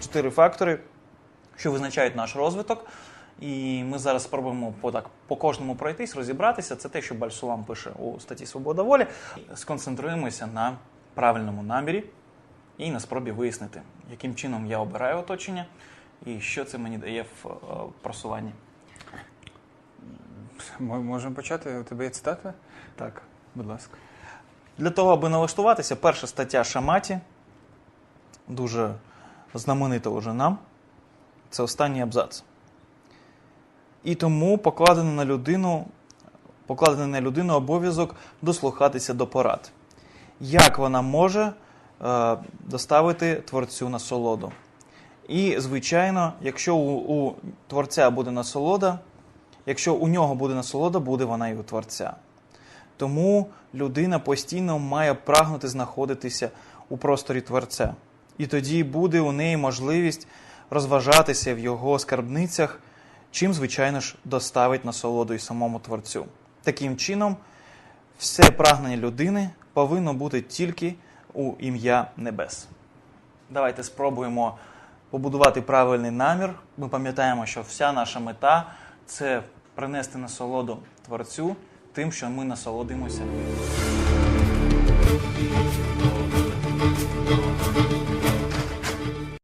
чотири фактори, що визначають наш розвиток. І ми зараз спробуємо по, так, по кожному пройтись, розібратися. Це те, що Бальсулам пише у статті Свобода волі. Сконцентруємося на правильному намірі і на спробі вияснити, яким чином я обираю оточення і що це мені дає в е, просуванні. Мо- Можемо почати. У тебе є цитата? Так. Будь ласка. Для того, аби налаштуватися, перша стаття Шаматі, дуже знаменита уже нам, це останній абзац. І тому покладено на людину, покладений на людину обов'язок дослухатися до порад. Як вона може е, доставити творцю насолоду? І, звичайно, якщо у, у творця буде насолода, якщо у нього буде насолода, буде вона і у творця. Тому людина постійно має прагнути знаходитися у просторі Творця. І тоді буде у неї можливість розважатися в його скарбницях, чим, звичайно ж, доставить насолоду і самому Творцю. Таким чином, все прагнення людини повинно бути тільки у ім'я небес. Давайте спробуємо побудувати правильний намір. Ми пам'ятаємо, що вся наша мета це принести насолоду Творцю тим, що ми насолодимося.